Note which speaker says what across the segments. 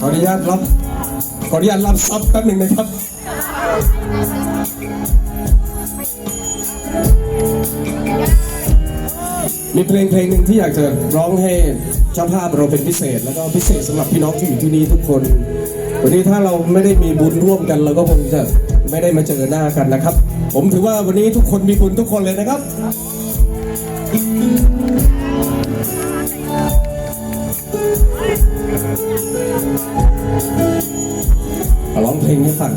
Speaker 1: ขออนุญาตรับ ขออนุญาตรับซับแป๊บหนึ่งนะครับ มีเพลงเพลงหนึ่งที่อยากจะร้องให้เจ้าภาพเราเป็นพิเศษ แล้วก็พิเศษสำหรับพี่น้องที่อยู่ที่นี่ทุกคน วันนี้ถ้าเราไม่ได้มีบุญร่วมกัน เราก็คงจะไม่ได้มาเจอหน้ากันนะครับ ผมถือว่าวันนี้ทุกคนมีบุญทุกคนเลยนะครับ ร้องเพลงให้ฟัง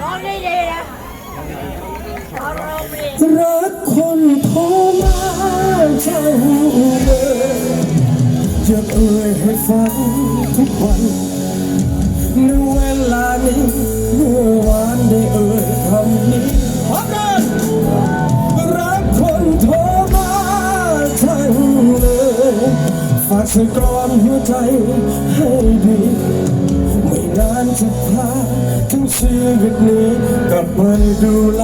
Speaker 2: ร้องได้ดีนะร้องร้องดี
Speaker 1: รักคนโทรมาเจ้าเลยจะเอ่ยให้ฟังทุกวันในเว ลานี้เมื่อวานได้เอ่ยคำนี้พร้อมกันรักคนโทรมาเจ้าเลยฝากสักกรอนหัวใจให้ดีไม่นานจะพาทั้งชีวิตนี้กลับไปดูแล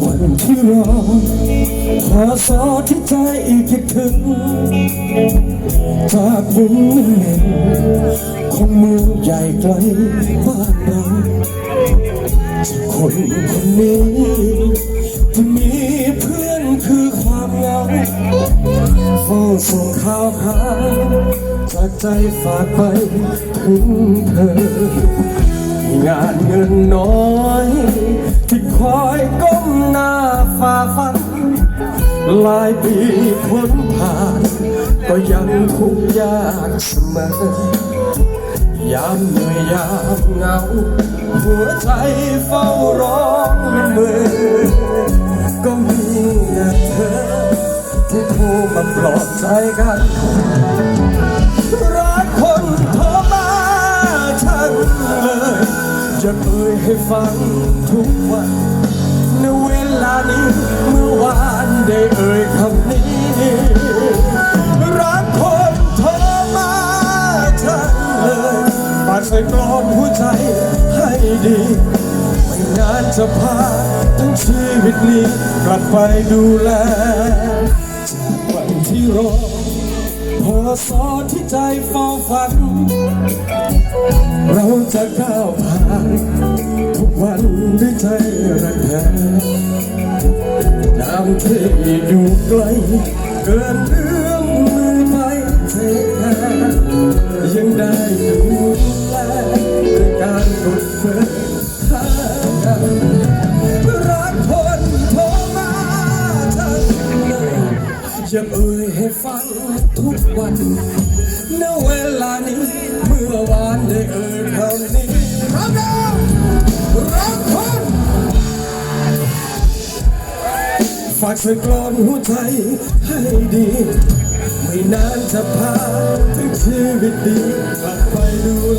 Speaker 1: วันที่รอ ขอสอที่ใจอีกคิดถึง จากยุงเห็นของเมืองใหญ่ไกลบ้านเราคนคนนี้ที่มีเพื่อนคือความเหงาเฝ้าส่งข่าวหาจากใจฝากไปถึงเธองานเงินน้อย ที่คอยก้มหน้าฝาฟัน หลายปีพ้นผ่าน ก็ยังทุกยากเสมอยามเหนื่อยยามเหงา หัวใจเฝ้าร้องละเมอก็มีแต่เธอ ที่โทรมาปลอบใจกันรักคนทรมาช่างเลยจะเอ่ยให้ฟังทุกวันในเวลานี้เมื่อวาน ได้เอ่ยคำนี้รักคนโทรมาช่างเลยฝากใส่กลอนหัวใจให้ดี ไม่นานจะพาทั้งชีวิตนี้กลับไปดูแลจากวันที่รอพอสอที่ใจเฝ้าฝัน เราจะก้าวผ่านทุกวันด้วยใจรักแท้น้ำ ที่อยู่ไกลเกินเอื้อมมือไปเทแค่ยังได้ดูแลด้วยการกดเฟ้อข้างกันรักคนโทรมาทั้งเลยจะเอ่ยให้ฟังทุกวันณเวลานี้เมื่อวานได้เอ่ยคำนี้รักากใส่กลอนหัวใจให้ดี ไม่นานจะพาถึงชีวิตดีกลับไปดู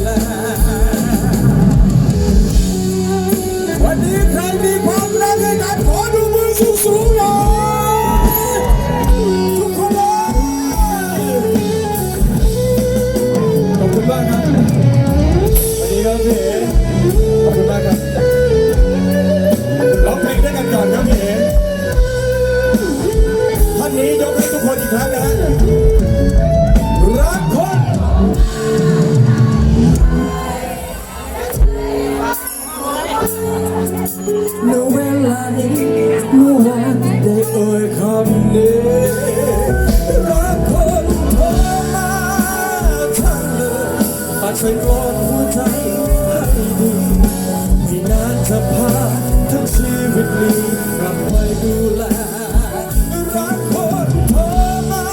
Speaker 1: ใช้กลอนหัวใจให้ดีที่นานจะพาทั้งชีวิตนี้กลับไปดูแลรักคนโทรมา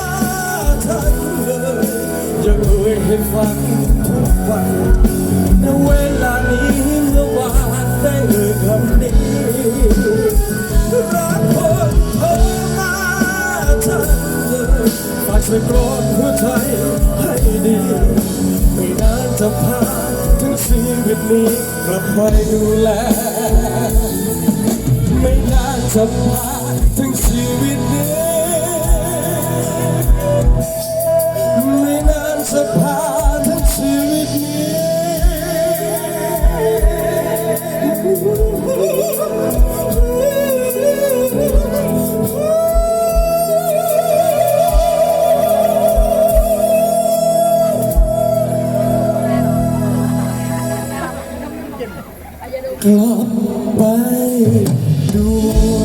Speaker 1: ทั้งเลยจะเอ่ยให้ฟังทุกวันในเวลานี้เมื่อวานได้เอ่ยคำนี้รักคนทรมาทั้งเลยฝากช่วยกรอนหัวใจ จะพาทั้งชีวิตนี้กลับไปดูแล ไม่นานจะพาทั้งชีวิต กลับไปดู